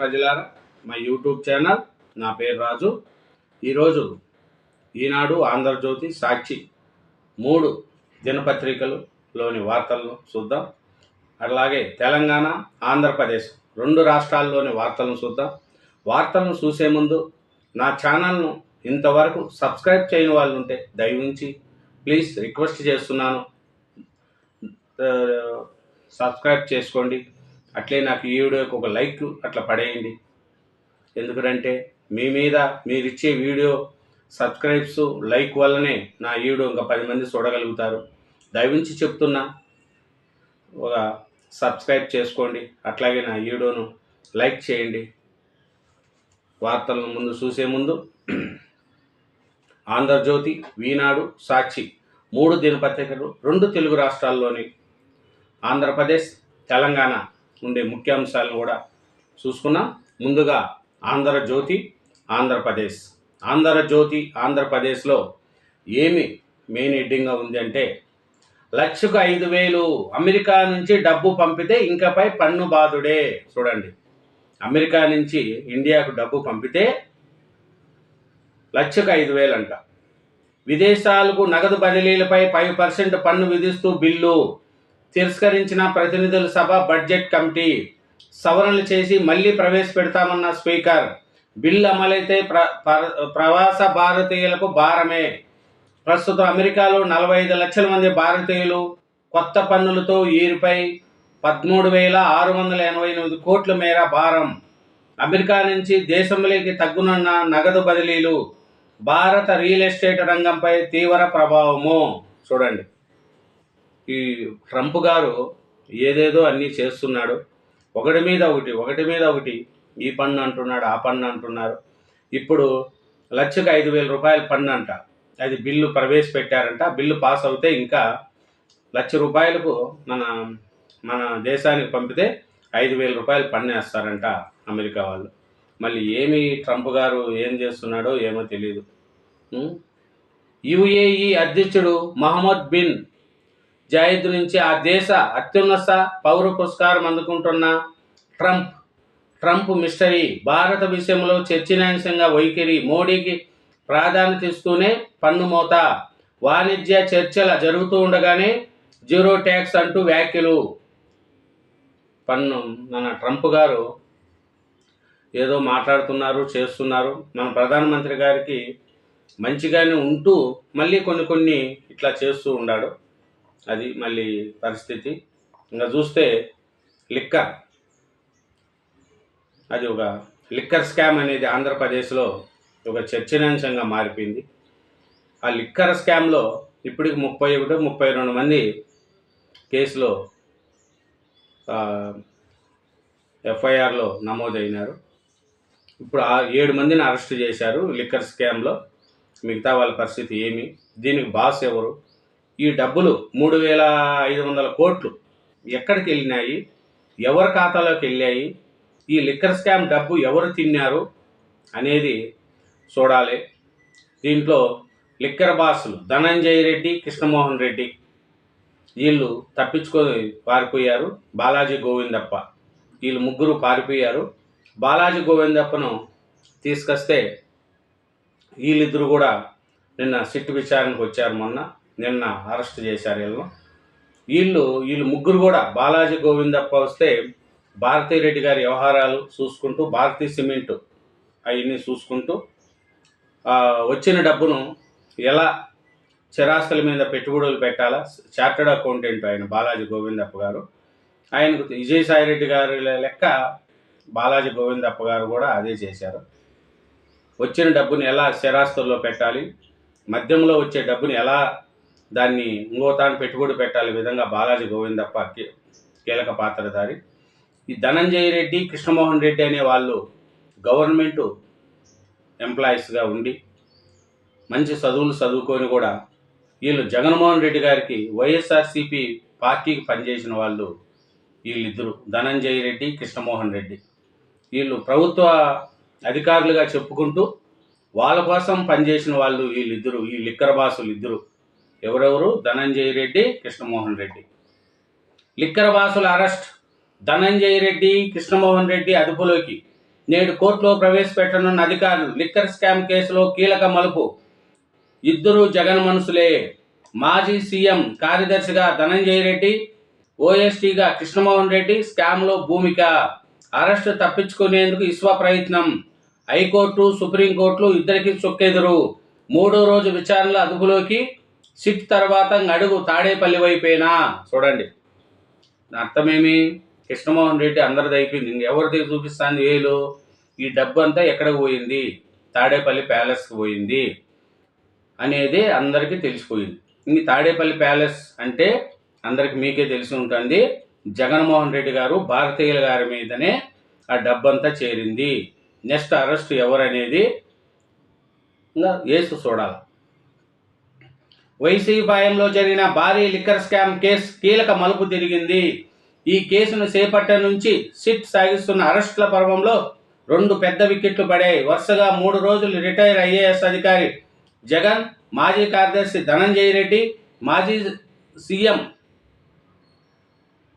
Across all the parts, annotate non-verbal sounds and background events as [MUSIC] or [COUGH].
ప్రజలారా మా YouTube channel నా పేరు రాజు. ఈరోజు ఈనాడు ఆంధ్రజ్యోతి సాక్షి మూడు దినపత్రికలులోని వార్తలను చూద్దాం. అలాగే తెలంగాణ ఆంధ్రప్రదేశ్ రెండు రాష్ట్రాల్లోని వార్తలను చూద్దాం. వార్తలను చూసే ముందు నా ఛానల్ను ఇంతవరకు సబ్స్క్రైబ్ చేయని వాళ్ళు ఉంటే దయవుంచి ప్లీజ్ రిక్వెస్ట్ చేస్తున్నాను. సబ్స్క్రైబ్ చేసుకోండి. అట్లే నాకు ఈ వీడియోకి ఒక లైక్ అట్లా పడేయండి. ఎందుకంటే మీ మీద మీరు ఇచ్చే వీడియో సబ్స్క్రైబ్స్ లైక్ వల్లనే నా వీడియో ఇంకా పది మంది చూడగలుగుతారు. దయవించి చెప్తున్నా ఒక సబ్స్క్రైబ్ చేసుకోండి. అట్లాగే నా వీడియోను లైక్ చేయండి. వార్తలను ముందు చూసే ముందు ఆంధ్రజ్యోతి ఈనాడు సాక్షి మూడు దినపత్రికలు రెండు తెలుగు రాష్ట్రాల్లోని ఆంధ్రప్రదేశ్ తెలంగాణ ఉండే ముఖ్యాంశాలను కూడా చూసుకున్నాం. ముందుగా ఆంధ్రజ్యోతి ఆంధ్రప్రదేశ్. ఆంధ్రజ్యోతి ఆంధ్రప్రదేశ్లో ఏమి మెయిన్ హెడ్డింగ్గా ఉంది అంటే లక్షకు ఐదు వేలు అమెరికా నుంచి డబ్బు పంపితే ఇంకపై పన్ను బాధుడే. చూడండి. అమెరికా నుంచి ఇండియాకు డబ్బు పంపితే లక్షకు ఐదు వేలు అంట విదేశాలకు నగదు బదిలీలపై ఫైవ్ పర్సెంట్ పన్ను విధిస్తూ బిల్లు. తిరస్కరించిన ప్రతినిధుల సభ బడ్జెట్ కమిటీ సవరణలు చేసి మళ్ళీ ప్రవేశపెడతామన్న స్పీకర్. బిల్లు అమలైతే ప్ర ప్రవాస భారతీయులకు భారమే. ప్రస్తుతం అమెరికాలో నలభై ఐదు లక్షల మంది భారతీయులు కొత్త పన్నులతో ఈరుపై పదమూడు వేల ఆరు వందల ఎనభై ఎనిమిది కోట్ల మేర భారం. అమెరికా నుంచి దేశంలోకి తగ్గునున్న నగదు బదిలీలు భారత రియల్ ఎస్టేట్ రంగంపై తీవ్ర ప్రభావము. చూడండి. ఈ ట్రంప్ గారు ఏదేదో అన్నీ చేస్తున్నాడు. ఒకటి మీద ఒకటి ఒకటి మీద ఒకటి ఈ పన్ను అంటున్నాడు ఆ పన్ను అంటున్నారు. ఇప్పుడు లక్షకు ఐదు వేల రూపాయల పన్ను అంట. అది బిల్లు ప్రవేశపెట్టారంట. బిల్లు పాస్ అవుతే ఇంకా లక్ష రూపాయలకు మన మన దేశానికి పంపితే ఐదు వేల రూపాయలు పన్ను వేస్తారంట అమెరికా వాళ్ళు. మళ్ళీ ఏమి ట్రంప్ గారు ఏం చేస్తున్నాడో ఏమో తెలియదు యుఏఈ అధ్యక్షుడు మహమ్మద్ బిన్ జాయిద్ నుంచి ఆ దేశ అత్యున్నత పౌర పురస్కారం అందుకుంటున్న ట్రంప్. ట్రంప్ మిస్టరీ భారత విషయంలో చర్చనీయాంశంగా వైఖరి మోడీకి ప్రాధాన్యత ఇస్తూనే పన్ను మోత వాణిజ్య చర్చల జరుగుతూ ఉండగానే జీరో ట్యాక్స్ అంటూ వ్యాఖ్యలు. పన్ను మన ట్రంప్ గారు ఏదో మాట్లాడుతున్నారు చేస్తున్నారు. మన ప్రధానమంత్రి గారికి మంచిగానే ఉంటూ మళ్ళీ కొన్ని కొన్ని ఇట్లా చేస్తూ ఉన్నాడు అది మళ్ళీ పరిస్థితి. ఇంకా చూస్తే లిక్కర్. అది ఒక లిక్కర్ స్కామ్ అనేది ఆంధ్రప్రదేశ్లో ఒక చర్చనీయాంశంగా మారిపోయింది. ఆ లిక్కర్ స్కామ్లో ఇప్పటికి ముప్పై ఒకటి ముప్పై రెండు మంది కేసులో ఎఫ్ఐఆర్లో నమోదైనారు. ఇప్పుడు ఆ ఏడు మందిని అరెస్ట్ చేశారు లిక్కర్ స్కామ్లో. మిగతా వాళ్ళ పరిస్థితి ఏమి? దీనికి బాస్ ఎవరు? ఈ డబ్బులు మూడు వేల ఐదు వందల కోట్లు ఎక్కడికి వెళ్ళినాయి? ఎవరి ఖాతాలోకి వెళ్ళాయి? ఈ లిక్కర్ స్కామ్ డబ్బు ఎవరు తిన్నారు అనేది చూడాలి. దీంట్లో లిక్కర్ బాసులు ధనంజయ రెడ్డి కృష్ణమోహన్ రెడ్డి వీళ్ళు తప్పించుకొని పారిపోయారు. బాలాజీ గోవిందప్ప వీళ్ళు ముగ్గురు పారిపోయారు. బాలాజీ గోవిందప్పను తీసుకొస్తే వీళ్ళిద్దరు కూడా నిన్న సిట్ విచారణకు వచ్చారు మొన్న. నిన్న అరెస్ట్ చేశారు వీళ్ళు. వీళ్ళు వీళ్ళు ముగ్గురు కూడా బాలాజీ గోవిందప్ప వస్తే భారతీ రెడ్డి గారి వ్యవహారాలు చూసుకుంటూ భారతీ సిమెంట్ అవన్నీ చూసుకుంటూ వచ్చిన డబ్బును ఎలా చిరాస్తుల మీద పెట్టుబడులు పెట్టాలా? చార్టర్డ్ అకౌంటెంట్ ఆయన బాలాజీ గోవిందప్ప గారు. ఆయనకు విజయసాయి రెడ్డి గారి లెక్క బాలాజీ గోవిందప్ప గారు కూడా అదే చేశారు. వచ్చిన డబ్బుని ఎలా స్థిరాస్తుల్లో పెట్టాలి? మద్యంలో వచ్చే డబ్బుని ఎలా దాన్ని ఇంకో తాను పెట్టుబడి పెట్టాలి విధంగా బాలాజీ గోవిందప్ప కీలక పాత్రధారి. ఈ ధనంజయ రెడ్డి కృష్ణమోహన్ రెడ్డి అనే వాళ్ళు గవర్నమెంట్ ఎంప్లాయీస్గా ఉండి మంచి చదువులు చదువుకొని కూడా వీళ్ళు జగన్మోహన్ రెడ్డి గారికి వైఎస్ఆర్సీపీ పార్టీకి పనిచేసిన వాళ్ళు వీళ్ళిద్దరు. ధనంజయ రెడ్డి కృష్ణమోహన్ రెడ్డి. వీళ్ళు ప్రభుత్వ అధికారులుగా చెప్పుకుంటూ వాళ్ళ కోసం పనిచేసిన వాళ్ళు వీళ్ళిద్దరు ఈ లిక్కర్ బాసులు ఇద్దరు. ఎవరెవరు? ధనంజయ రెడ్డి కృష్ణమోహన్ రెడ్డి. లిక్కర్ బాసుల అరెస్ట్. ధనంజయ రెడ్డి కృష్ణమోహన్ రెడ్డి అదుపులోకి. నేడు కోర్టులో ప్రవేశపెట్టనున్న అధికారులు లిక్కర్ స్కామ్ కేసులో కీలక మలుపు. ఇద్దరు జగన్ మనసులే మాజీ సీఎం కార్యదర్శిగా ధనంజయ రెడ్డి ఓఎస్టీగా కృష్ణమోహన్ రెడ్డి స్కామ్లో భూమిక. అరెస్టు తప్పించుకునేందుకు ఇస్వ ప్రయత్నం. హైకోర్టు సుప్రీంకోర్టులు ఇద్దరికి చొక్కెదురు. మూడో రోజు విచారణల అదుపులోకి. సిట్ తర్వాత అడుగు తాడేపల్లి వైపేనా? చూడండి. అర్థమేమి? కృష్ణమోహన్ రెడ్డి అందరిది అయిపోయింది. ఇంకెవరిది చూపిస్తాను వేలు? ఈ డబ్బు అంతా ఎక్కడికి పోయింది? తాడేపల్లి ప్యాలెస్కి పోయింది అనేది అందరికీ తెలిసిపోయింది. ఇంక తాడేపల్లి ప్యాలెస్ అంటే అందరికి మీకే తెలిసి ఉంటుంది. జగన్మోహన్ రెడ్డి గారు భారతీయుల గారి మీదనే ఆ డబ్బంతా చేరింది. నెక్స్ట్ అరెస్ట్ ఎవరనేది ఇంకా వేసు చూడాలి. వైసీపాయంలో జరిగిన భారీ లిక్కర్ స్కామ్ కేసు కీలక మలుపు తిరిగింది. ఈ కేసును చేపట్ట నుంచి సిట్ సాగిస్తున్న అరెస్టుల పర్వంలో రెండు పెద్ద వికెట్లు పడాయి. వరుసగా మూడు రోజులు రిటైర్ ఐఏఎస్ అధికారి జగన్ మాజీ కార్యదర్శి ధనంజయ రెడ్డి మాజీ సీఎం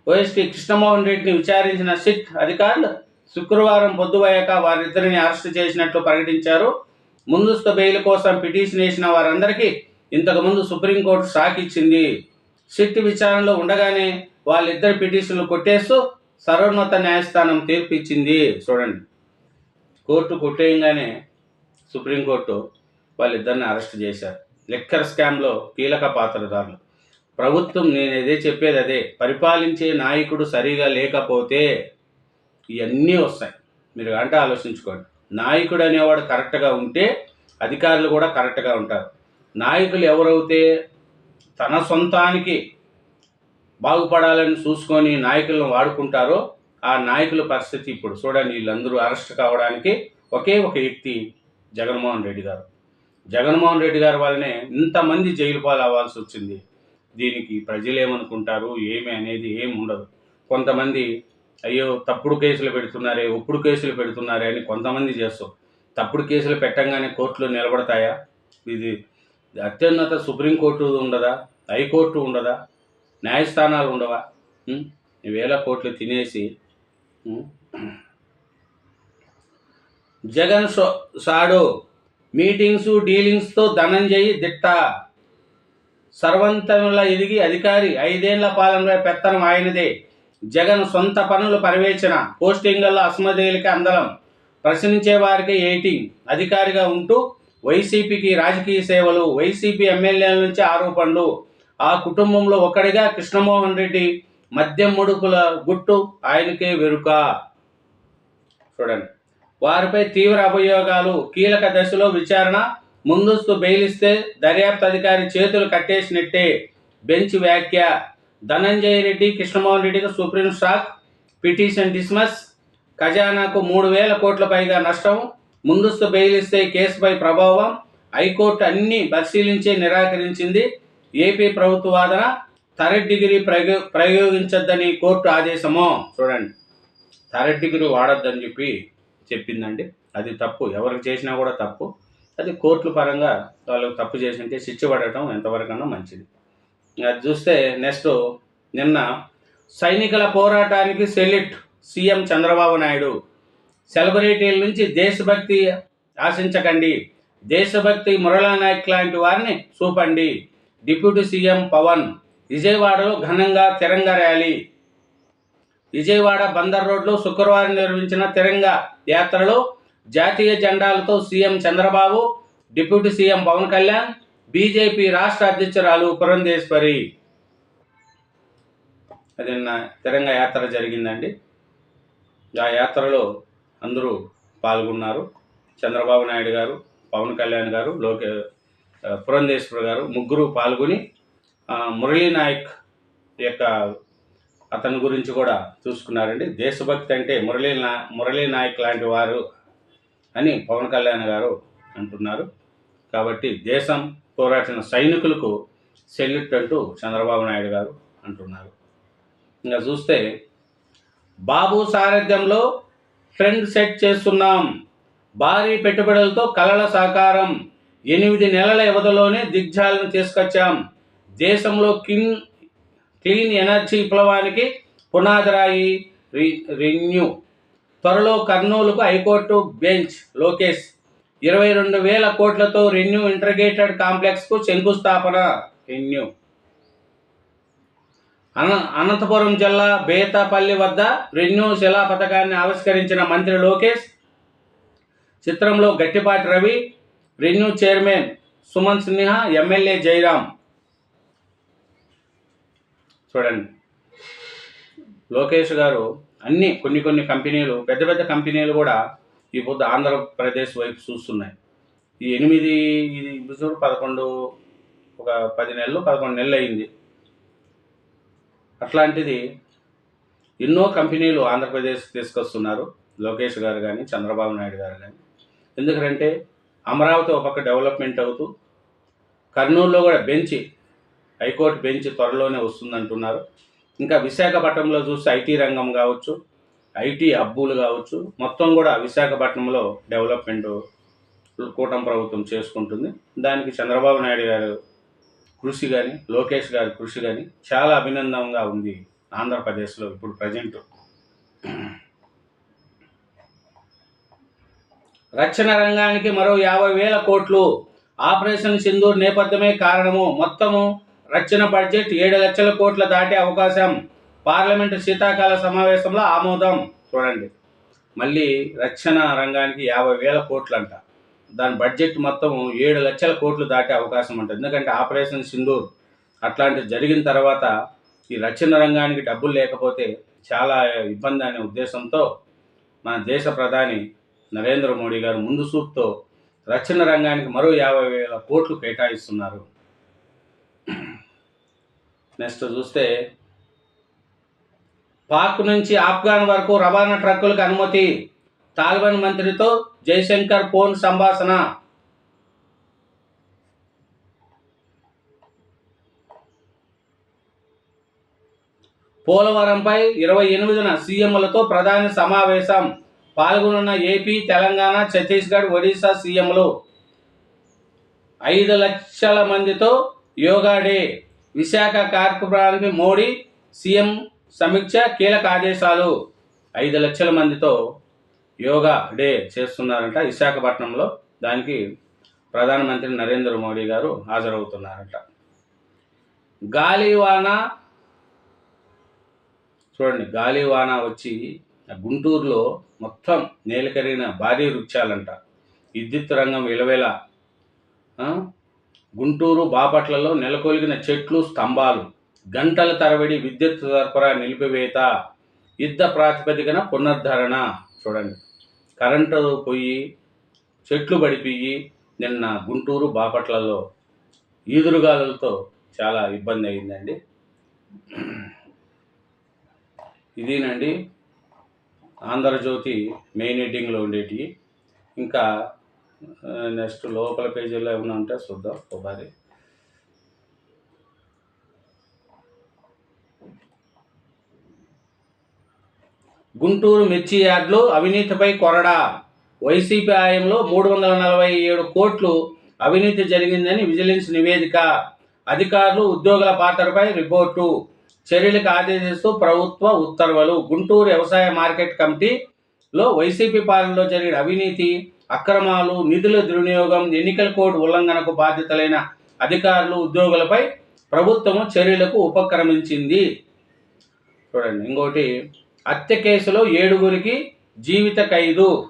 ఓఎస్టీ కృష్ణమోహన్ రెడ్డిని విచారించిన సిట్ అధికారులు శుక్రవారం పొద్దువయ్యాక వారిద్దరిని అరెస్టు చేసినట్లు ప్రకటించారు. ముందస్తు బెయిల్ కోసం పిటిషన్ వేసిన వారందరికీ ఇంతకుముందు సుప్రీంకోర్టు షాక్ ఇచ్చింది సిట్ విచారణలో ఉండగానే వాళ్ళిద్దరు పిటిషన్లు కొట్టేస్తూ సర్వోన్నత న్యాయస్థానం తీర్పు ఇచ్చింది చూడండి. కోర్టు కొట్టేయంగానే సుప్రీంకోర్టు వాళ్ళిద్దరిని అరెస్ట్ చేశారు. లిక్కర్ స్కామ్లో కీలక పాత్రదారులు ప్రభుత్వం నేను ఏదే చెప్పేది అదే. పరిపాలించే నాయకుడు సరిగా లేకపోతే ఇవన్నీ వస్తాయి. మీరు అంటే ఆలోచించుకోండి. నాయకుడు అనేవాడు కరెక్ట్గా ఉంటే అధికారులు కూడా కరెక్ట్గా ఉంటారు. నాయకులు ఎవరైతే తన సొంతానికి బాగుపడాలని చూసుకొని నాయకులను వాడుకుంటారో ఆ నాయకుల పరిస్థితి ఇప్పుడు చూడండి వీళ్ళందరూ అరెస్ట్ కావడానికి ఒకే ఒక వ్యక్తి జగన్మోహన్ రెడ్డి గారు. జగన్మోహన్ రెడ్డి గారి వల్లనే ఇంతమంది జైలు పాలు అవ్వాల్సి వచ్చింది. దీనికి ప్రజలు ఏమనుకుంటారు ఏమి అనేది ఏమి ఉండదు. కొంతమంది అయ్యో తప్పుడు కేసులు పెడుతున్నారే ఒప్పుడు కేసులు పెడుతున్నారే అని కొంతమంది చేస్తారు తప్పుడు కేసులు పెట్టంగానే కోర్టులో నిలబడతాయా? ఇది అత్యున్నత సుప్రీంకోర్టు ఉండదా? హైకోర్టు ఉండదా? న్యాయస్థానాలు ఉండవా? ఈ వేల కోట్లు తినేసి జగన్ సో షాడో మీటింగ్స్ డీలింగ్స్తో ధనంజయ్ దిట్ట. సర్వంతంలా ఎదిగి అధికారి ఐదేళ్ళ పాలనపై పెత్తనం ఆయనదే. జగన్ సొంత పనులు పర్యవేక్షణ పోస్టింగ్లలో అసమదేలికి అందలం. ప్రశ్నించే వారికి ఎయిటింగ్. అధికారిగా ఉంటూ వైసీపీకి రాజకీయ సేవలు వైసీపీ ఎమ్మెల్యేల నుంచి ఆరోపణలు. ఆ కుటుంబంలో ఒకడిగా కృష్ణమోహన్ రెడ్డి మద్యం ముడుపుల గుట్టు ఆయనకే వెరుక చూడండి. వారిపై తీవ్ర అభియోగాలు కీలక దశలో విచారణ ముందస్తు బెయిలిస్తే దర్యాప్తు అధికారి చేతులు కట్టేసినట్టే బెంచ్ వ్యాఖ్య. ధనంజయ రెడ్డి కృష్ణమోహన్ రెడ్డికి సుప్రీం షాక్ పిటిషన్ డిస్మస్ ఖజానాకు మూడు వేల కోట్ల పైగా నష్టం ముందస్తు బెయిల్ ఇస్తే కేసుపై ప్రభావం హైకోర్టు అన్ని పరిశీలించి నిరాకరించింది. ఏపీ ప్రభుత్వ వాదన థర్డ్ డిగ్రీ ప్రయో ప్రయోగించద్దని కోర్టు ఆదేశము. చూడండి. థర్డ్ డిగ్రీ వాడొద్దని చెప్పి చెప్పిందండి. అది తప్పు. ఎవరికి చేసినా కూడా తప్పు. అది కోర్టుల పరంగా వాళ్ళు తప్పు చేసింటే శిక్ష పడటం ఎంతవరకన్నా మంచిది. అది చూస్తే నెక్స్ట్ నిన్న సైనికుల పోరాటానికి సెల్యూట్ సీఎం చంద్రబాబు నాయుడు. సెలబ్రిటీల నుంచి దేశభక్తి ఆశించకండి. దేశభక్తి మురళా నాయక్ లాంటి వారిని చూపండి. డిప్యూటీ సీఎం పవన్ విజయవాడలో ఘనంగా తిరంగ ర్యాలీ. విజయవాడ బందర్ రోడ్లో శుక్రవారం నిర్వహించిన తిరంగ యాత్రలో జాతీయ జెండాలతో CM Chandrababu deputy CM Pawan Kalyan BJP రాష్ట్ర అధ్యక్షురాలు పురంధేశ్వరి. అది నిన్న తిరంగ యాత్ర జరిగిందండి. ఆ యాత్రలో అందరూ పాల్గొన్నారు. చంద్రబాబు నాయుడు గారు పవన్ కళ్యాణ్ గారు లోకే పురంధేశ్వర్ గారు ముగ్గురు పాల్గొని మురళీ నాయక్ యొక్క అతని గురించి కూడా చూసుకున్నారండి. దేశభక్తి అంటే మురళీ నా మురళీ నాయక్ లాంటి వారు అని పవన్ కళ్యాణ్ గారు అంటున్నారు. కాబట్టి దేశం పోరాటిన సైనికులకు సెల్యూట్ అంటూ చంద్రబాబు నాయుడు గారు అంటున్నారు. ఇంకా చూస్తే బాబు సారథ్యంలో ట్రెండ్ సెట్ చేస్తున్నాం. భారీ పెట్టుబడులతో కలల సాకారం. ఎనిమిది నెలల వ్యవధిలోనే దిగ్జాలను తీసుకొచ్చాం. దేశంలో కిన్ క్లీన్ ఎనర్జీ విప్లవానికి పునాదిరాయి రి రెన్యూ త్వరలో కర్నూలుకు హైకోర్టు బెంచ్ లోకేష్. ఇరవై రెండు వేల కోట్లతో రెన్యూ ఇంటర్గ్రేటెడ్ కాంప్లెక్స్కు శంకుస్థాపన రెన్యూ అన అనంతపురం జిల్లా బేతపల్లి వద్ద రెన్యూ శిలా పథకాన్ని ఆవిష్కరించిన మంత్రి లోకేష్ చిత్రంలో Gattipati Ravi ReNew chairman Suman Sinha MLA Jayaram చూడండి. లోకేష్ గారు అన్ని కొన్ని కొన్ని కంపెనీలు పెద్ద పెద్ద కంపెనీలు కూడా ఈ పొద్దు ఆంధ్రప్రదేశ్ వైపు చూస్తున్నాయి. ఈ ఎనిమిది ఇది చూడు పదకొండు ఒక పది నెలలు పదకొండు నెలలు అయింది. అట్లాంటిది ఎన్నో కంపెనీలు ఆంధ్రప్రదేశ్ తీసుకొస్తున్నారు. లోకేష్ గారు కానీ చంద్రబాబు నాయుడు గారు కానీ ఎందుకంటే అమరావతి ఒక పక్క డెవలప్మెంట్ అవుతూ కర్నూలులో కూడా బెంచ్ హైకోర్టు బెంచ్ త్వరలోనే వస్తుందంటున్నారు. ఇంకా విశాఖపట్నంలో చూస్తే ఐటీ రంగం కావచ్చు ఐటీ అబ్బులు కావచ్చు మొత్తం కూడా విశాఖపట్నంలో డెవలప్మెంట్ కూటమి ప్రభుత్వం చేసుకుంటుంది. దానికి చంద్రబాబు నాయుడు గారు కృషి కానీ లోకేష్ గారి కృషి కానీ చాలా అభినందనంగా ఉంది ఆంధ్రప్రదేశ్లో ఇప్పుడు ప్రజెంట్. రక్షణ రంగానికి మరో యాభై వేల కోట్లు. ఆపరేషన్ సింధూర్ నేపథ్యమే కారణము. మొత్తము రక్షణ బడ్జెట్ ఏడు లక్షల కోట్ల దాటే అవకాశం. పార్లమెంటు శీతాకాల సమావేశంలో ఆమోదం. చూడండి. మళ్ళీ రక్షణ రంగానికి యాభై వేల కోట్లు అంట దాని బడ్జెట్ మొత్తం ఏడు లక్షల కోట్లు దాటే అవకాశం ఉంటుంది. ఎందుకంటే ఆపరేషన్ సింధూర్ అట్లాంటివి జరిగిన తర్వాత ఈ రక్షణ రంగానికి డబ్బులు లేకపోతే చాలా ఇబ్బంది అనే ఉద్దేశంతో మన దేశ ప్రధాని నరేంద్ర మోడీ గారు ముందు చూపుతో రక్షణ రంగానికి మరో యాభై వేల కోట్లు కేటాయిస్తున్నారు. నెక్స్ట్ చూస్తే పాక్ నుంచి ఆఫ్ఘాన్ వరకు రవాణా ట్రక్కులకు అనుమతి తాలిబాన్ మంత్రితో జైశంకర్ ఫోన్ సంభాషణ. పోలవరంపై ఇరవై ఎనిమిదిన సీఎంలతో ప్రధాని సమావేశం. పాల్గొనున్న ఏపీ తెలంగాణ ఛత్తీస్గఢ్ ఒడిశా సీఎంలు. ఐదు లక్షల మందితో యోగా డే. విశాఖ కార్యక్రమానికి మోడీ సీఎం సమీక్ష కీలక ఆదేశాలు. ఐదు లక్షల మందితో యోగా డే చేస్తున్నారంట. విశాఖపట్నంలో దానికి ప్రధానమంత్రి నరేంద్ర మోడీ గారు హాజరవుతున్నారంట. గాలివాన చూడండి గాలివాన వచ్చి గుంటూరులో మొత్తం నేలకరిగిన భారీ వృక్షాలంట. విద్యుత్ రంగం విలవేల గుంటూరు బాపట్లలో నెలకొలిగిన చెట్లు స్తంభాలు గంటల తరబడి విద్యుత్ సరఫరా నిలిపివేత యుద్ధ ప్రాతిపదికన పునరుద్ధరణ చూడండి. కరెంటు పోయి చెట్లు పడిపోయి నిన్న గుంటూరు బాపట్లలో ఈదురుగాలులతో చాలా ఇబ్బంది అయిందండి. ఇదేనండి ఆంధ్రజ్యోతి మెయిన్ ఎడ్డింగ్లో ఉండేటివి. ఇంకా నెక్స్ట్ లోపల పేజీలో ఏమైనా ఉంటే చూద్దాం. ఒకసారి గుంటూరు మిర్చి యార్డ్లో అవినీతిపై కొరడా. వైసీపీ ఆయంలో మూడు వందల నలభై ఏడు కోట్లు అవినీతి జరిగిందని విజిలెన్స్ నివేదిక. అధికారులు ఉద్యోగుల పాత్రపై రిపోర్టు. చర్యలకు ఆదేశిస్తూ ప్రభుత్వ ఉత్తర్వులు. గుంటూరు వ్యవసాయ మార్కెట్ కమిటీలో వైసీపీ పాలనలో జరిగిన అవినీతి అక్రమాలు నిధుల దుర్వినియోగం ఎన్నికల కోడ్ ఉల్లంఘనకు బాధ్యతలైన అధికారులు ఉద్యోగులపై ప్రభుత్వము చర్యలకు ఉపక్రమించింది. చూడండి ఇంకోటి. హత్య కేసులో ఏడుగురికి జీవిత ఖైదు.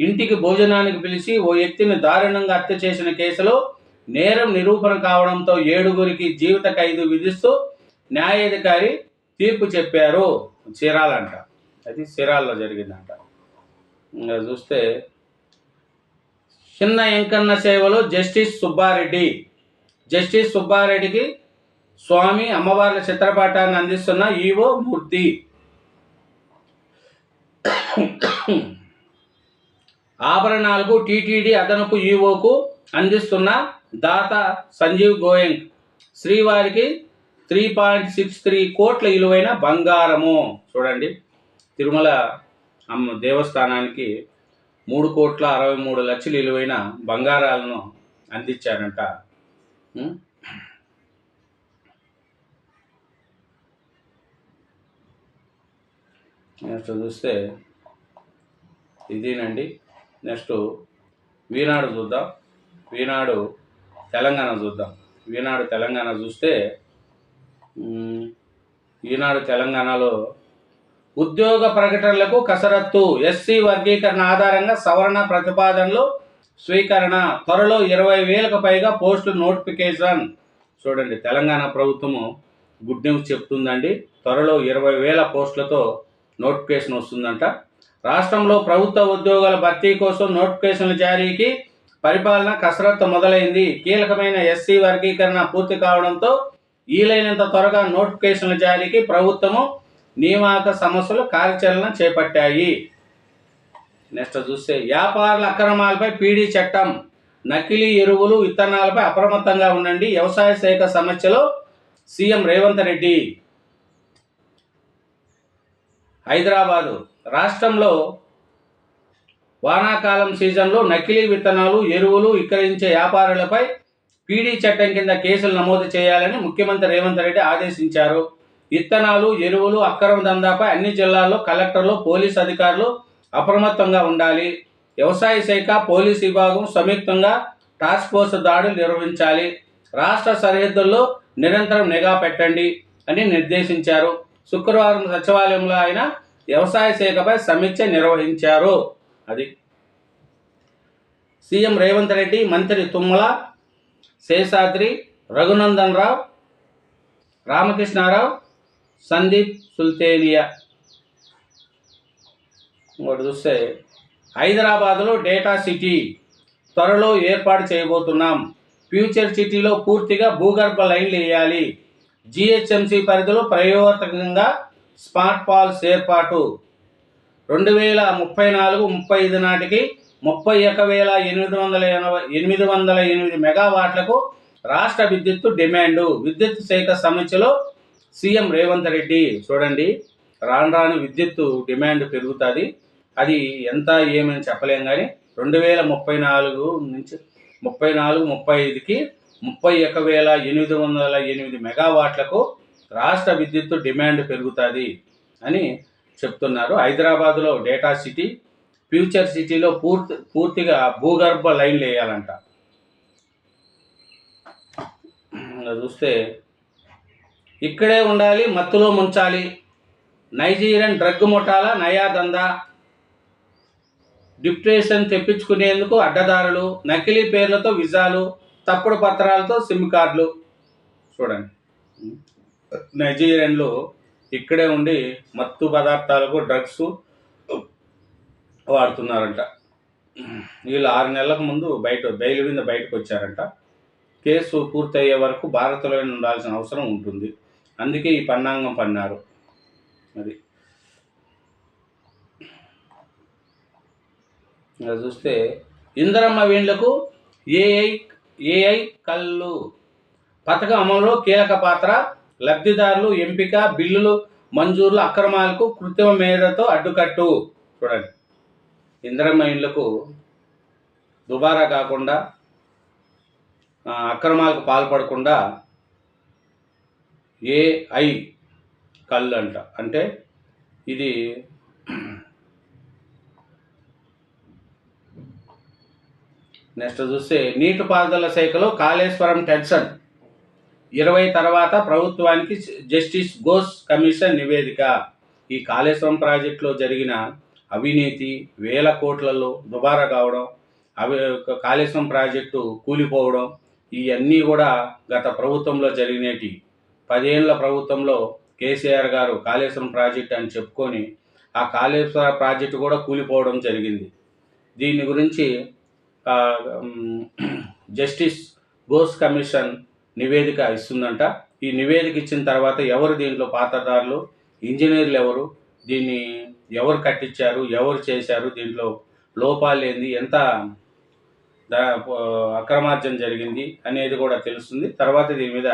ఇంటికి భోజనానికి పిలిచి ఓ వ్యక్తిని దారుణంగా హత్య చేసిన కేసులో నేరం నిరూపణ కావడంతో ఏడుగురికి జీవిత ఖైదు విధిస్తూ న్యాయాధికారి తీర్పు చెప్పారు. చీరాలంట. అది చీరాల్లో జరిగిందంట. ఇంకా చూస్తే చిన్న ఎంకన్న సేవలో జస్టిస్ సుబ్బారెడ్డి. జస్టిస్ సుబ్బారెడ్డికి స్వామి అమ్మవార్ల చిత్రపటాన్ని అందిస్తున్న ఈవో మూర్తి. ఆభరణాలకు టీటీడీ అదనపు ఈవోకు అందిస్తున్న దాత సంజీవ్ గోయంగ్. శ్రీవారికి త్రీ పాయింట్ సిక్స్ త్రీ కోట్ల విలువైన బంగారము. చూడండి. తిరుమల అమ్మ దేవస్థానానికి మూడు కోట్ల అరవై మూడు లక్షల విలువైన బంగారాలను అందించారంట. చూస్తే ఇదేనండి. నెక్స్ట్ వీనాడు చూద్దాం. వీనాడు తెలంగాణ చూద్దాం. వీనాడు తెలంగాణ చూస్తే ఈనాడు తెలంగాణలో ఉద్యోగ ప్రకటనలకు కసరత్తు ఎస్సీ వర్గీకరణ ఆధారంగా సవరణ ప్రతిపాదనలు స్వీకరణ త్వరలో ఇరవై వేలకు పైగా పోస్టు నోటిఫికేషన్. చూడండి తెలంగాణ ప్రభుత్వము గుడ్ న్యూస్ చెప్తుందండి. త్వరలో ఇరవై వేల పోస్టులతో నోటిఫికేషన్ వస్తుందంట. రాష్ట్రంలో ప్రభుత్వ ఉద్యోగాల భర్తీ కోసం నోటిఫికేషన్ల జారీకి పరిపాలన కసరత్తు మొదలైంది. కీలకమైన ఎస్సీ వర్గీకరణ పూర్తి కావడంతో వీలైనంత త్వరగా నోటిఫికేషన్ల జారీకి ప్రభుత్వము నియామక సమస్యలు కార్యాచరణ చేపట్టాయి. నెక్స్ట్ చూస్తే వ్యాపారుల అక్రమాలపై పీడీ చట్టం. నకిలీ ఎరువులు విత్తనాలపై అప్రమత్తంగా ఉండండి. వ్యవసాయ శాఖ సమస్యలో సీఎం రేవంత్ రెడ్డి. హైదరాబాదు రాష్ట్రంలో వానాకాలం సీజన్లో నకిలీ విత్తనాలు ఎరువులు విక్రయించే వ్యాపారులపై పీడీ చట్టం కింద కేసులు నమోదు చేయాలని ముఖ్యమంత్రి రేవంత్ రెడ్డి ఆదేశించారు. విత్తనాలు ఎరువులు అక్రమ దందాపై అన్ని జిల్లాల్లో కలెక్టర్లు పోలీస్ అధికారులు అప్రమత్తంగా ఉండాలి. వ్యవసాయ శాఖ పోలీస్ విభాగం సంయుక్తంగా టాస్క్ ఫోర్స్ దాడులు నిర్వహించాలి. రాష్ట్ర సరిహద్దుల్లో నిరంతరం నిఘా పెట్టండి అని నిర్దేశించారు. శుక్రవారం సచివాలయంలో ఆయన వ్యవసాయ శాఖపై సమీక్ష నిర్వహించారు. అది సీఎం రేవంత్ రెడ్డి మంత్రి తుమ్మల శేషాద్రి రఘునందన్ రావు రామకృష్ణారావు సందీప్ సుల్తేనియా. ఇంకోటి చూస్తే హైదరాబాద్లో డేటా సిటీ త్వరలో ఏర్పాటు చేయబోతున్నాం. ఫ్యూచర్ సిటీలో పూర్తిగా భూగర్భ లైన్లు వేయాలి. జిహెచ్ఎంసి పరిధిలో ప్రయోగకంగా స్మార్ట్ పాల్స్ ఏర్పాటు. రెండు వేల ముప్పై నాలుగు ముప్పై ఐదు నాటికి ముప్పై ఒక వేల ఎనిమిది వందల ఎనభై ఎనిమిది వందల ఎనిమిది మెగావాట్లకు రాష్ట్ర విద్యుత్తు డిమాండు. విద్యుత్ శాఖ సమస్యలో సీఎం రేవంత్ రెడ్డి చూడండి రాను రాను విద్యుత్తు డిమాండ్ పెరుగుతుంది. అది ఎంత ఏమని చెప్పలేం కానీ రెండు వేల ముప్పై నాలుగు నుంచి ముప్పై నాలుగు ముప్పై ఐదుకి ముప్పై ఒక వేల ఎనిమిది వందల ఎనిమిది మెగావాట్లకు రాష్ట్ర విద్యుత్తు డిమాండ్ పెరుగుతుంది అని చెప్తున్నారు. హైదరాబాద్లో డేటా సిటీ ఫ్యూచర్ సిటీలో పూర్తి పూర్తిగా భూగర్భ లైన్లు వేయాలంట. చూస్తే ఇక్కడే ఉండాలి మత్తులో ముంచాలి. నైజీరియన్ డ్రగ్ ముఠాల నయా దందా డిప్రెషన్ తెప్పించుకునేందుకు అడ్డదారులు నకిలీ పేర్లతో విజాలు తప్పుడు పత్రాలతో సిమ్ కార్డులు. చూడండి. నైజీరియన్లు ఇక్కడే ఉండి మత్తు పదార్థాలకు డ్రగ్స్ వాడుతున్నారంట. వీళ్ళు ఆరు నెలలకు ముందు బయట బెయిల్ మీద బయటకు వచ్చారంట. కేసు పూర్తయ్యే వరకు భారత్లోనే ఉండాల్సిన అవసరం ఉంటుంది. అందుకే ఈ పన్నాంగం పన్నారు. అది. చూస్తే ఇందరమ్మ వీళ్ళకు ఏఐ ఏఐ కళ్ళు. పథకం అమలులో కీలక పాత్ర లబ్ధిదారులు ఎంపిక బిల్లులు మంజూరులు అక్రమాలకు కృత్రిమ మేధతో అడ్డుకట్టు. చూడండి. ఇందిరమ్మ ఇండ్లకు దుబారా కాకుండా అక్రమాలకు పాల్పడకుండా ఏఐ కళ్ళు అంట. అంటే ఇది నెక్స్ట్ చూస్తే నీటిపారుదల శాఖలో కాళేశ్వరం టెన్షన్. ఇరవై తర్వాత ప్రభుత్వానికి జస్టిస్ ఘోష్ కమిషన్ నివేదిక. ఈ కాళేశ్వరం ప్రాజెక్టులో జరిగిన అవినీతి వేల కోట్లలో దుబారా కావడం అవి కాళేశ్వరం ప్రాజెక్టు కూలిపోవడం ఇవన్నీ కూడా గత ప్రభుత్వంలో జరిగినటి. పదేళ్ళ ప్రభుత్వంలో కేసీఆర్ గారు కాళేశ్వరం ప్రాజెక్ట్ అని చెప్పుకొని ఆ కాళేశ్వర ప్రాజెక్టు కూడా కూలిపోవడం జరిగింది. దీని గురించి [CLEARS THROAT] జస్టిస్ ఘోష్ కమిషన్ నివేదిక ఇస్తుందంట. ఈ నివేదిక ఇచ్చిన తర్వాత ఎవరు దీంట్లో పాత్రదారులు? ఇంజనీర్లు ఎవరు? దీన్ని ఎవరు కట్టించారు? ఎవరు చేశారు? దీంట్లో లోపాలు ఏంది? ఎంత అక్రమార్జన జరిగింది అనేది కూడా తెలుస్తుంది. తర్వాత దీని మీద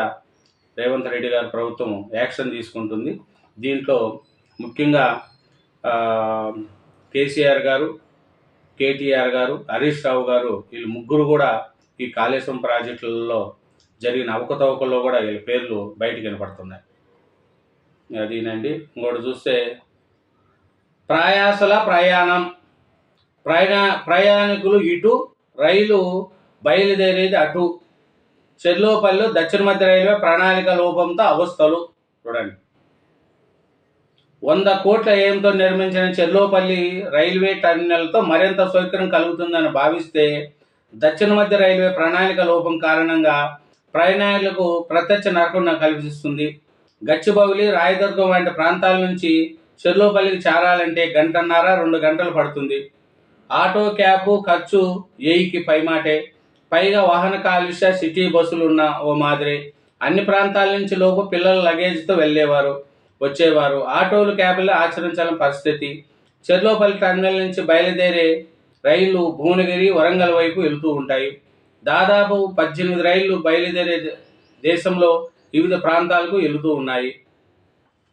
రేవంత్ రెడ్డి గారి ప్రభుత్వం యాక్షన్ తీసుకుంటుంది. దీంట్లో ముఖ్యంగా కేసీఆర్ గారు కేటీఆర్ గారు హరీష్ రావు గారు వీళ్ళు ముగ్గురు కూడా ఈ కాళేశ్వరం ప్రాజెక్టులలో జరిగిన అవకతవకల్లో కూడా వీళ్ళ పేర్లు బయటికి వినపడుతున్నాయి. అదేనండి ఇంకోటి చూస్తే ప్రయాసల ప్రయాణం. ప్రయాణ ప్రయాణికులు ఇటు రైలు బయలుదేరేది అటు. చెర్లోపల్లి దక్షిణ మధ్య రైల్వే ప్రణాళిక లోపంతో అవస్థలు. చూడండి. వంద కోట్ల వ్యయంతో నిర్మించిన చెర్లోపల్లి రైల్వే టర్మినల్తో మరింత సౌకర్యం కలుగుతుందని భావిస్తే దక్షిణ మధ్య రైల్వే ప్రణాళిక లోపం కారణంగా ప్రయాణికులకు ప్రత్యక్ష నరకుండా కల్పిస్తుంది గచ్చిబౌలి రాయదుర్గం వంటి ప్రాంతాల నుంచి చెర్లోపల్లికి చేరాలంటే గంటన్నర రెండు గంటలు పడుతుంది. ఆటో క్యాబ్ ఖర్చు ఏయికి పైమాటే పైగా వాహన కాలుష్య సిటీ బస్సులు ఉన్న ఓ మాదిరి. అన్ని ప్రాంతాల నుంచి లోపు పిల్లల లగేజ్తో వెళ్ళేవారు వచ్చేవారు. ఆటోలు క్యాబ్లు ఆచరించాలని పరిస్థితి. చెర్లోపల్లి టర్మినల్ నుంచి బయలుదేరే రైళ్ళు భువనగిరి వరంగల్ వైపు వెళ్తూ ఉంటాయి. దాదాపు పద్దెనిమిది రైళ్ళు బయలుదేరే దేశంలో వివిధ ప్రాంతాలకు వెళుతూ ఉన్నాయి.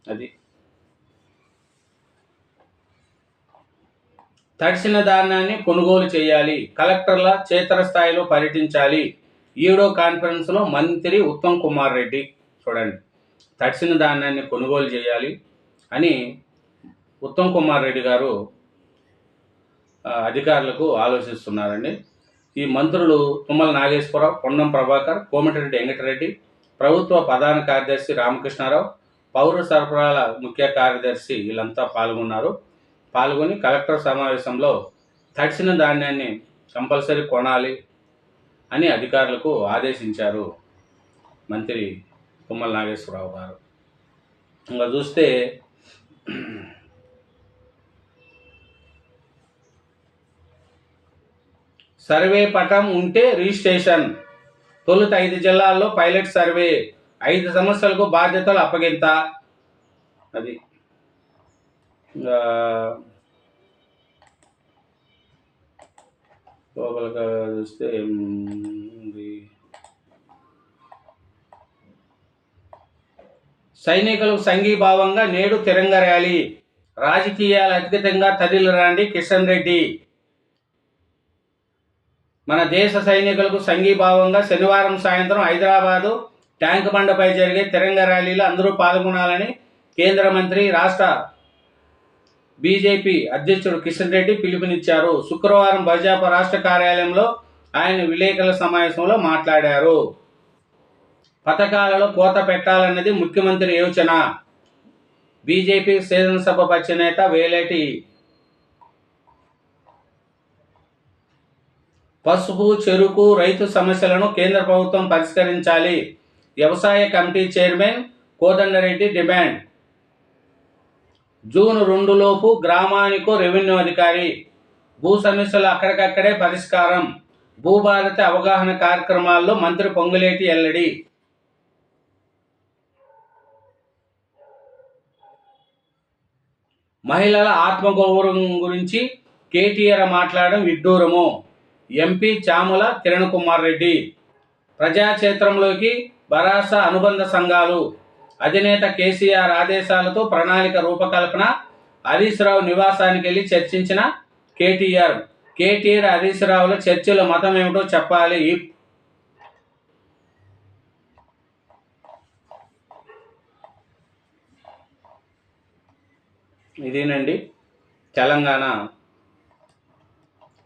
అది. తడిసిన ధాన్యాన్ని కొనుగోలు చేయాలి. కలెక్టర్ల క్షేత్రస్థాయిలో పర్యటించాలి. ఈడో కాన్ఫరెన్స్లో మంత్రి ఉత్తమ్ కుమార్ రెడ్డి చూడండి. తడిసిన ధాన్యాన్ని కొనుగోలు చేయాలి అని ఉత్తమ్ కుమార్ రెడ్డి గారు అధికారులకు ఆలోచిస్తున్నారండి. ఈ మంత్రులు తుమ్మల నాగేశ్వరరావు పొన్నం ప్రభాకర్ కోమటిరెడ్డి వెంకటరెడ్డి ప్రభుత్వ ప్రధాన కార్యదర్శి రామకృష్ణారావు పౌర సరఫరాల ముఖ్య కార్యదర్శి వీళ్ళంతా పాల్గొన్నారు. పాల్గొని కలెక్టర్ సమావేశంలో తడిసిన ధాన్యాన్ని కంపల్సరీ కొనాలి అని అధికారులకు ఆదేశించారు మంత్రి తుమ్మల నాగేశ్వరరావు గారు. ఇంకా చూస్తే సర్వే పటం ఉంటే రిజిస్ట్రేషన్. తొలుత ఐదు జిల్లాల్లో పైలట్ సర్వే. ఐదు సంవత్సరాలకు బాధ్యతలు అప్పగింత. అది. ఇంకా చూస్తే సైనికులకు సంఘీభావంగా నేడు తిరంగ ర్యాలీ. రాజకీయాలు అధికంగా తదిలిరాండి కిషన్ రెడ్డి. మన దేశ సైనికులకు సంఘీభావంగా శనివారం సాయంత్రం హైదరాబాదు ట్యాంక్ బండపై జరిగే తిరంగ ర్యాలీలో అందరూ పాల్గొనాలని కేంద్ర మంత్రి రాష్ట్ర బీజేపీ అధ్యక్షుడు కిషన్ రెడ్డి పిలుపునిచ్చారు. శుక్రవారం భాజపా రాష్ట్ర కార్యాలయంలో ఆయన విలేకరుల సమావేశంలో మాట్లాడారు. పథకాలలో కోత పెట్టాలన్నది ముఖ్యమంత్రి యోచన. బీజేపీ శాసనసభ పక్ష నేత వేలేటి పసుపు చెరుకు రైతు సమస్యలను కేంద్ర ప్రభుత్వం పరిష్కరించాలి. వ్యవసాయ committee chairman Kodandareddy demand. June రెండులోపు గ్రామానికో రెవెన్యూ అధికారి. భూ సమస్యలు అక్కడికక్కడే పరిష్కారం. భూభారత అవగాహన కార్యక్రమాల్లో మంత్రి పొంగులేటి ఎల్లడి. మహిళల ఆత్మగౌరవం గురించి కేటీఆర్ మాట్లాడడం విడ్డూరము. ఎంపీ చాముల కిరణ్ కుమార్ రెడ్డి. ప్రజాక్షేత్రంలోకి బరాస అనుబంధ సంఘాలు అధినేత కేసీఆర్ ఆదేశాలతో ప్రణాళిక రూపకల్పన హరీష్ రావు నివాసానికి వెళ్ళి చర్చించిన కేటీఆర్. కేటీఆర్ హరీష్ రావుల చర్చల మతం ఏమిటో చెప్పాలి. ఇదేనండి తెలంగాణ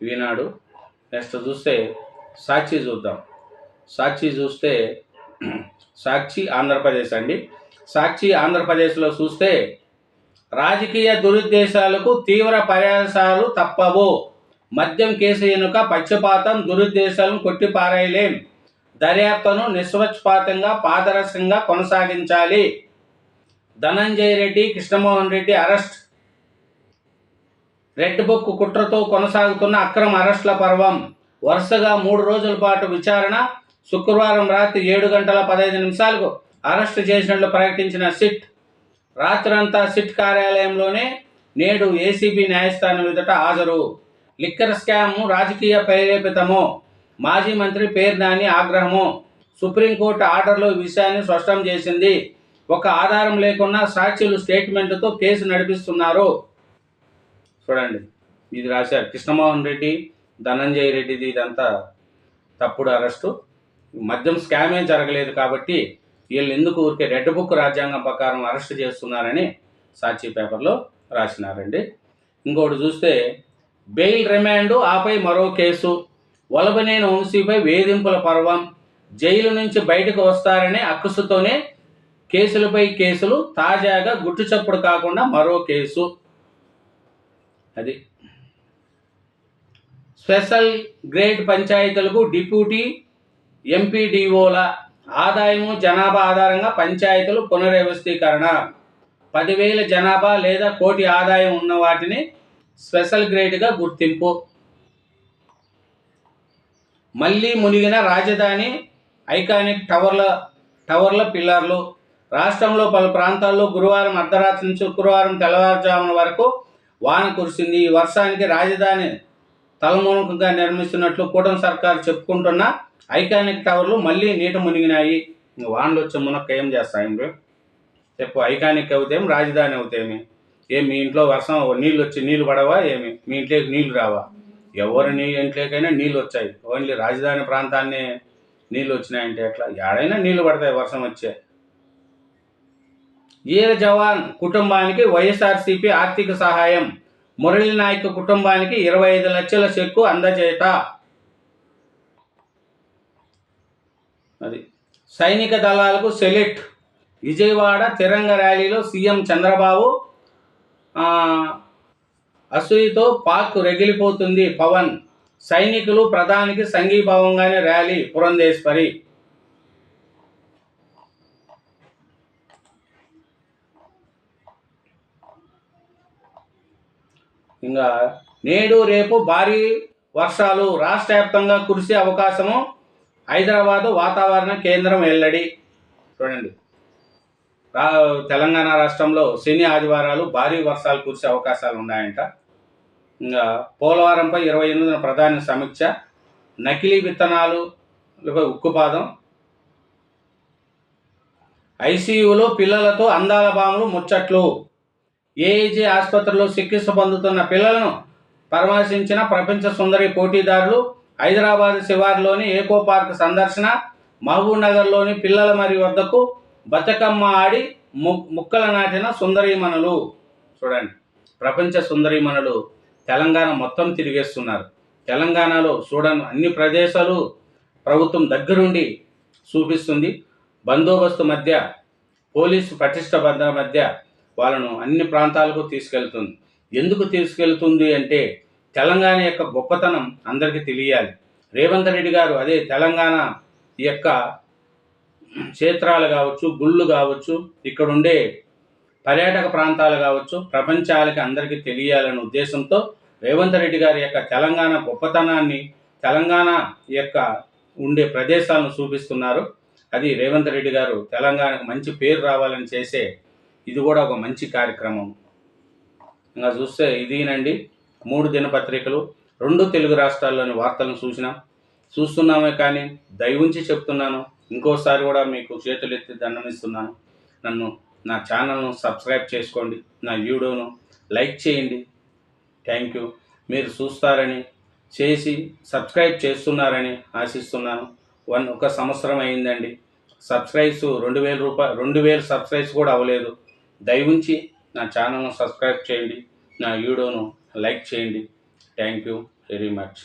ఈనాడు నెక్స్ట్ చూస్తే సాక్షి చూద్దాం. సాక్షి చూస్తే సాక్షి ఆంధ్రప్రదేశ్ అండి. సాక్షి ఆంధ్రప్రదేశ్లో చూస్తే రాజకీయ దురుద్దేశాలకు తీవ్ర ప్రయాసాలు తప్పవు. మద్యం కేసు ఎనుక పక్షపాతం దురుద్దేశాలను కొట్టిపారేయలేం. దర్యాప్తును నిస్వచ్ఛపాతంగా పాదరసంగా కొనసాగించాలి. Dhananjaya Reddy Krishnamohan Reddy arrest. Red book కుట్రతో కొనసాగుతున్న అక్రమ అరెస్టుల పర్వం. వరుసగా మూడు రోజుల పాటు విచారణ. శుక్రవారం రాత్రి ఏడు గంటల పదహైదు నిమిషాలకు అరెస్టు చేసినట్లు ప్రకటించిన సిట్. రాత్రంతా సిట్ కార్యాలయంలోనే నేడు ఏసీబీ న్యాయస్థానం ఎదుట హాజరు. లిక్కర్ స్కామ్ రాజకీయ ప్రేరేపితము మాజీ మంత్రి పేర్నాని ఆగ్రహము సుప్రీంకోర్టు ఆర్డర్లో ఈ విషయాన్ని స్పష్టం చేసింది. ఒక ఆధారం లేకున్నా సాక్షులు స్టేట్మెంట్తో కేసు నడిపిస్తున్నారు. చూడండి. ఇది రాశారు. కృష్ణమోహన్ రెడ్డి ధనంజయ రెడ్డిది ఇదంతా తప్పుడు అరెస్టు. మద్యం స్కామే జరగలేదు కాబట్టి వీళ్ళు ఎందుకు ఊరికే రెడ్ బుక్ రాజ్యాంగం ప్రకారం అరెస్ట్ చేస్తున్నారని సాక్షి పేపర్లో రాసినారండి. ఇంకోటి చూస్తే బెయిల్ రిమాండ్ ఆపై మరో కేసు. వలబనేని వంశీపై వేధింపుల పర్వం. జైలు నుంచి బయటకు వస్తారనే అక్కసుతోనే కేసులపై కేసులు తాజాగా గుట్టు చప్పుడు కాకుండా మరో కేసు. అది. స్పెషల్ గ్రేడ్ పంచాయతీలకు డిప్యూటీ ఎంపీడీఓల ఆదాయము జనాభా ఆధారంగా పంచాయతీలు పునర్వ్యవస్థీకరణ. పదివేల జనాభా లేదా కోటి ఆదాయం ఉన్న వాటిని స్పెషల్ గ్రేడ్గా గుర్తింపు. మళ్ళీ మునిగిన రాజధాని ఐకానిక్ టవర్ల టవర్ల పిల్లర్లు. రాష్ట్రంలో పలు ప్రాంతాల్లో గురువారం అర్ధరాత్రి నుంచి శుక్రవారం తెల్లవారుజామున వరకు వాన కురిసింది ఈ వర్షానికి రాజధాని తలమునకంగా నిర్మిస్తున్నట్లు కూటమి సర్కారు చెప్పుకుంటున్న ఐకానిక్ టవర్లు మళ్ళీ నీట మునిగినాయి. వానలు వచ్చే మునక్క ఏం చేస్తాయి చెప్పు ఐకానిక్ అవుతేమి రాజధాని అవుతేమి ఏం మీ ఇంట్లో వర్షం నీళ్ళు వచ్చి నీళ్ళు పడవా ఏమి? మీ ఇంట్లోకి నీళ్ళు రావా? ఎవరి నీ ఇంట్లోకైనా నీళ్ళు వచ్చాయి. ఓన్లీ రాజధాని ప్రాంతాన్ని నీళ్ళు వచ్చినాయంటే ఎట్లా? ఎడైనా నీళ్ళు పడతాయి వర్షం వచ్చే. వీర జవాన్ కుటుంబానికి వైఎస్ఆర్సీపీ ఆర్థిక సహాయం. మురళీ నాయక్ కుటుంబానికి ఇరవై ఐదు లక్షల చెక్కు అందజేత. అది. సైనిక దళాలకు సెలెక్ట్ విజయవాడ తిరంగ ర్యాలీలో సీఎం చంద్రబాబు అసూయతో పాక్ రగిలిపోతుంది పవన్. సైనికులు ప్రధానికి సంఘీభావంగానే ర్యాలీ పురంధేశ్వరి. ఇంకా నేడు రేపు భారీ వర్షాలు రాష్ట్ర వ్యాప్తంగా కురిసే అవకాశము హైదరాబాద్ వాతావరణ కేంద్రం వెల్లడి. చూడండి. రా తెలంగాణ రాష్ట్రంలో శని ఆదివారాలు భారీ వర్షాలు కురిసే అవకాశాలు ఉన్నాయంట. ఇంకా పోలవరంపై ఇరవై ఎనిమిదిన ప్రధాని సమీక్ష నకిలీ విత్తనాలు ఉక్కుపాదం ఐసీయూలో పిల్లలతో అందాల బాములు ముచ్చట్లు. ఏఏజీ ఆసుపత్రిలో చికిత్స పొందుతున్న పిల్లలను పరామర్శించిన ప్రపంచ సుందరి పోటీదారులు హైదరాబాద్ శివార్లోని ఏకో పార్క్ సందర్శన మహబూబ్ నగర్లోని పిల్లల మరి వద్దకు బతుకమ్మ ఆడి ము ముక్కలు నాటిన సుందరీమణులు చూడండి ప్రపంచ సుందరీమణులు తెలంగాణ మొత్తం తిరిగేస్తున్నారు. తెలంగాణలో చూడని అన్ని ప్రదేశాలు ప్రభుత్వం దగ్గరుండి చూపిస్తుంది. బందోబస్తు మధ్య పోలీసు పటిష్ట భద్ర మధ్య వాళ్ళను అన్ని ప్రాంతాలకు తీసుకెళ్తుంది. ఎందుకు తీసుకెళ్తుంది అంటే తెలంగాణ యొక్క గొప్పతనం అందరికీ తెలియాలి. రేవంత్ రెడ్డి గారు అదే తెలంగాణ యొక్క క్షేత్రాలు కావచ్చు గుళ్ళు కావచ్చు ఇక్కడ ఉండే పర్యాటక ప్రాంతాలు కావచ్చు ప్రపంచాలకి అందరికీ తెలియాలనే ఉద్దేశంతో రేవంత్ రెడ్డి గారి యొక్క తెలంగాణ గొప్పతనాన్ని తెలంగాణ యొక్క ఉండే ప్రదేశాలను చూపిస్తున్నారు. అది రేవంత్ రెడ్డి గారు తెలంగాణకు మంచి పేరు రావాలని చేసే ఇది కూడా ఒక మంచి కార్యక్రమం. ఇంకా చూస్తే ఇదినండి మూడు దినపత్రికలు రెండు తెలుగు రాష్ట్రాల్లోని వార్తలను చూసినాం. చూస్తున్నామే కానీ దయవుంచి చెప్తున్నాను. ఇంకోసారి కూడా మీకు చేతులెత్తి దండమిస్తున్నాను. నన్ను నా ఛానల్ను సబ్స్క్రైబ్ చేసుకోండి నా వీడియోను లైక్ చేయండి. Thank you. మీరు చూస్తారని చేసి సబ్స్క్రైబ్ చేస్తున్నారని ఆశిస్తున్నాను. వన్ ఒక సంవత్సరం అయిందండి. సబ్స్క్రైబ్స్ రెండు వేల రూపాయలు రెండు వేలు సబ్స్క్రైబ్స్ కూడా అవ్వలేదు. దయవుంచి నా ఛానల్ను సబ్స్క్రైబ్ చేయండి నా వీడియోను లైక్ చేయండి. Thank you very much.